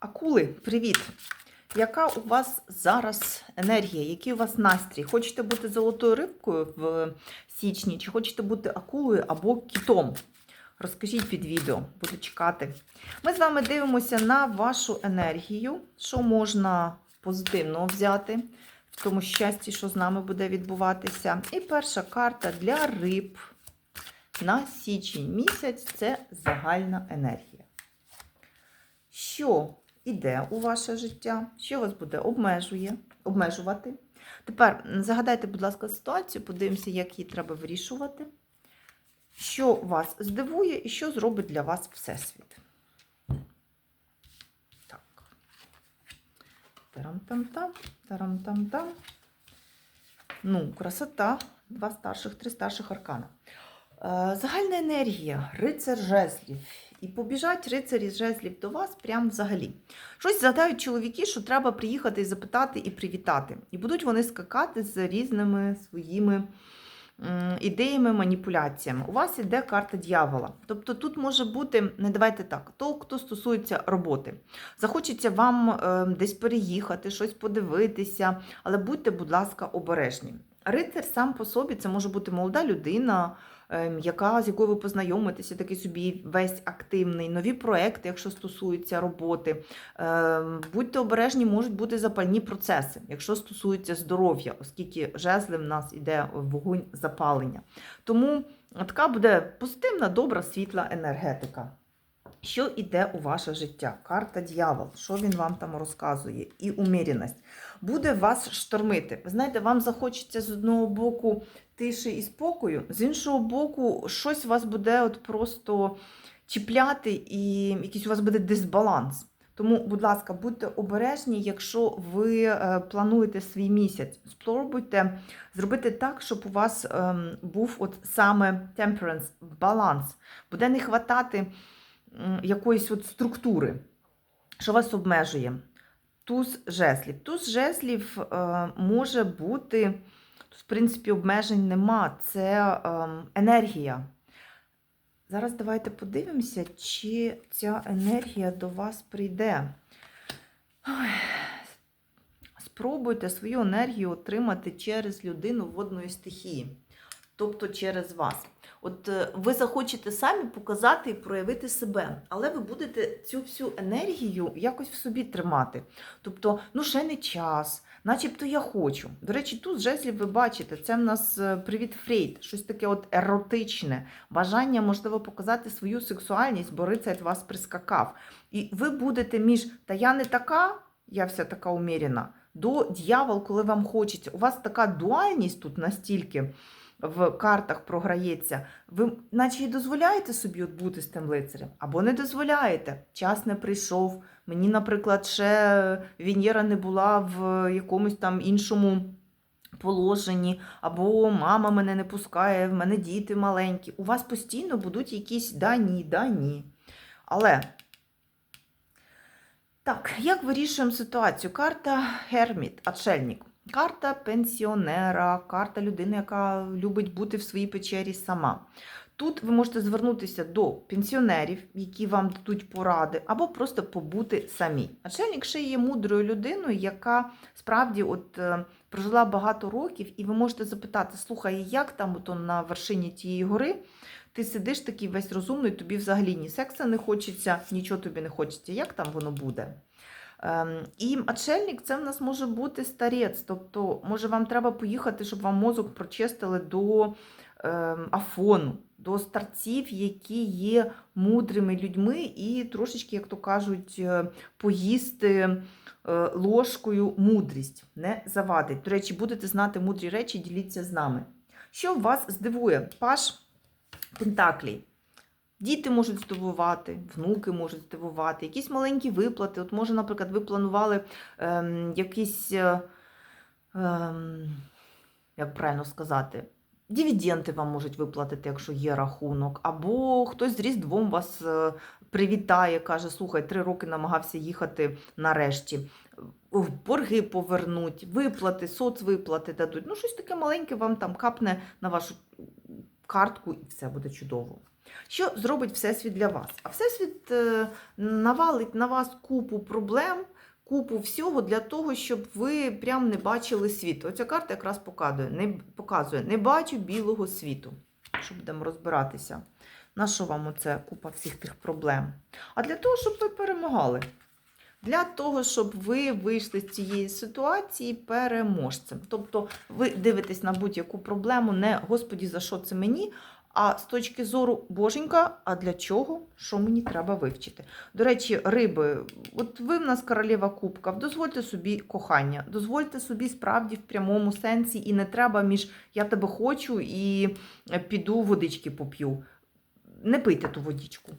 Акули, привіт! Яка у вас зараз енергія? Який у вас настрій? Хочете бути золотою рибкою в січні, чи хочете бути акулою або кітом? Розкажіть під відео, буду чекати. Ми з вами дивимося на вашу енергію, що можна позитивного взяти в тому щасті, що з нами буде відбуватися. І перша карта для риб на січень місяць це загальна енергія. Що іде у ваше життя, що вас буде обмежує, обмежувати. Тепер загадайте, будь ласка, ситуацію, подивимося, як її треба вирішувати. Що вас здивує і що зробить для вас Всесвіт. Так. Тарам-там-там, тарам-там-там. Ну, красота. Два старших, три старших аркана. Е, Загальна енергія, рицар жезлів. І побіжать рицарі жезлів до вас прямо взагалі. Щось згадають чоловіки, що треба приїхати і запитати і привітати. І будуть вони скакати з різними своїми ідеями, маніпуляціями. У вас іде карта дьявола. Тобто тут може бути, не давайте так, то, хто стосується роботи. Захочеться вам е, десь переїхати, щось подивитися, але будьте, будь ласка, обережні. Рицар сам по собі це може бути молода людина, яка, з якою ви познайомитеся, такий собі весь активний, нові проекти, якщо стосуються роботи. Ем, Будьте обережні, можуть бути запальні процеси, якщо стосується здоров'я, оскільки жезли в нас йде вогонь запалення. Тому така буде позитивна, добра, світла енергетика. Що йде у ваше життя? Карта дьявол, що він вам там розказує? І уміряність. Буде вас штормити. Ви знаєте, вам захочеться з одного боку тиші і спокою, з іншого боку, щось вас буде от просто чіпляти, і якийсь у вас буде дисбаланс. Тому, будь ласка, будьте обережні, якщо ви е, плануєте свій місяць. Спробуйте зробити так, щоб у вас ем, був от саме temperance, баланс. Буде не м, якоїсь от структури, що вас обмежує. Туз жезлів. Туз жезлів е, може бути, в принципі, обмежень нема. Це е, енергія. Зараз давайте подивимося, чи ця енергія до вас прийде. Спробуйте свою енергію отримати через людину водної стихії, тобто через вас. От е, ви захочете самі показати і проявити себе, але ви будете цю всю енергію якось в собі тримати. Тобто, ну ще не час, начебто я хочу. До речі, тут жезлів ви бачите, це в нас е, привіт Фрейд, щось таке от еротичне, бажання, можливо, показати свою сексуальність, бо рицарь вас прискакав. І ви будете між та я не така, я вся така умірена, до дьявол, коли вам хочеться. У вас така дуальність тут настільки в картах програється, ви наче і дозволяєте собі от бути з тим лицарем, або не дозволяєте. Час не прийшов. Мені, наприклад, ще Венера не була в якомусь там іншому положенні, або мама мене не пускає, в мене діти маленькі. У вас постійно будуть якісь да ні, да ні. Але. Так, як вирішуємо ситуацію? Карта Герміт, отшельник. Карта пенсіонера, карта людини, яка любить бути в своїй печері сама. Тут ви можете звернутися до пенсіонерів, які вам дадуть поради, або просто побути самі. Отшельник ще є мудрою людиною, яка справді от, е, прожила багато років, і ви можете запитати: слухай, як там ото на вершині тієї гори? Ти сидиш такий весь розумний, тобі взагалі ні секса не хочеться, нічого тобі не хочеться. Як там воно буде? Ем, І отшельник це в нас може бути старець. Тобто, може, вам треба поїхати, щоб вам мозок прочистили до ем, афону, до старців, які є мудрими людьми, і трошечки, як то кажуть, е, поїсти е, ложкою мудрість не завадить. До речі, будете знати мудрі речі, діліться з нами. Що вас здивує? Паш Пентаклій. Діти можуть здивувати, внуки можуть здивувати, якісь маленькі виплати. От може, наприклад, ви планували ем, якісь, е, ем, як правильно сказати, дивіденти вам можуть виплатити, якщо є рахунок. Або хтось з Різдвом вас е, привітає, каже, слухай, три роки намагався їхати нарешті. Борги повернуть, виплати, соцвиплати дадуть. Ну, щось таке маленьке вам там капне на вашу картку, і все буде чудово. Що зробить Всесвіт для вас? А Всесвіт е, навалить на вас купу проблем, купу всього для того, щоб ви прям не бачили світ. Оця карта якраз показує, не, показує, не бачу білого світу. Що будемо розбиратися? На що вам оце купа всіх тих проблем? А для того, щоб ви перемагали. Для того, щоб ви вийшли з цієї ситуації переможцем. Тобто ви дивитесь на будь-яку проблему, не Господі, за що це мені, а з точки зору Боженька, а для чого? Що мені треба вивчити? До речі, риби, от ви в нас королева кубка, дозвольте собі кохання, дозвольте собі справді в прямому сенсі, і не треба між я тебе хочу і піду водички поп'ю. Не пийте ту водичку.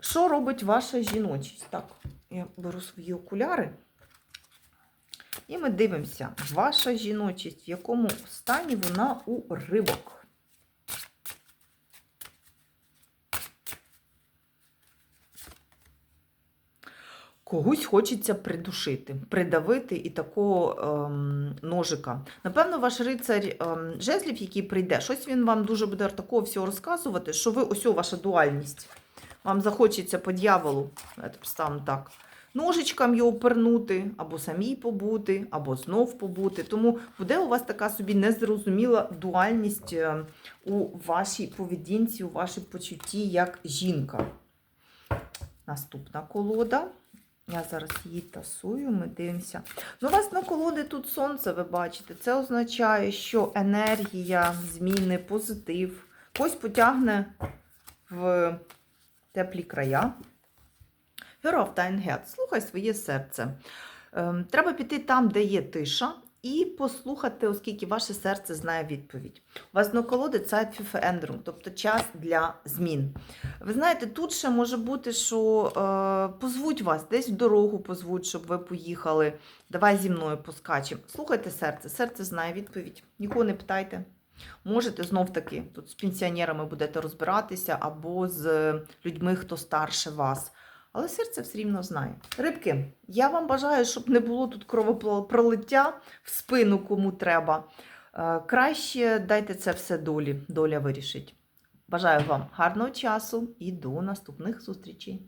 Що робить ваша жіночість? Так, я беру свої окуляри. І ми дивимося, ваша жіночість, в якому стані вона у рибок. Когось хочеться придушити, придавити і такого ем, ножика. Напевно, ваш рицар ем, жезлів, який прийде, щось він вам дуже буде такого всього розказувати, що ви ось ваша дуальність. Вам захочеться по дьяволу, ставимо так, ножичкам його пернути, або самій побути, або знов побути. Тому буде у вас така собі незрозуміла дуальність е, у вашій поведінці, у вашій почутті як жінка. Наступна колода. Я зараз її тасую, ми дивимося. Ну, у вас на колоди тут сонце, ви бачите. Це означає, що енергія, зміни, позитив когось потягне в теплі края. Hör auf dein Herz. Слухай своє серце. Ем, Треба піти там, де є тиша, і послухати, оскільки ваше серце знає відповідь. У вас на колоди Zeit für Veränderung, тобто час для змін. Ви знаєте, тут ще може бути, що е, позвуть вас, десь в дорогу позвуть, щоб ви поїхали. Давай зі мною поскачемо. Слухайте серце, серце знає відповідь. Нікого не питайте. Можете знов таки тут з пенсіонерами будете розбиратися або з людьми, хто старше вас. Але серце все рівно знає. Рибки, я вам бажаю, щоб не було тут кровопролиття в спину, кому треба. Е, Краще дайте це все долі, доля вирішить. Бажаю вам гарного часу і до наступних зустрічей.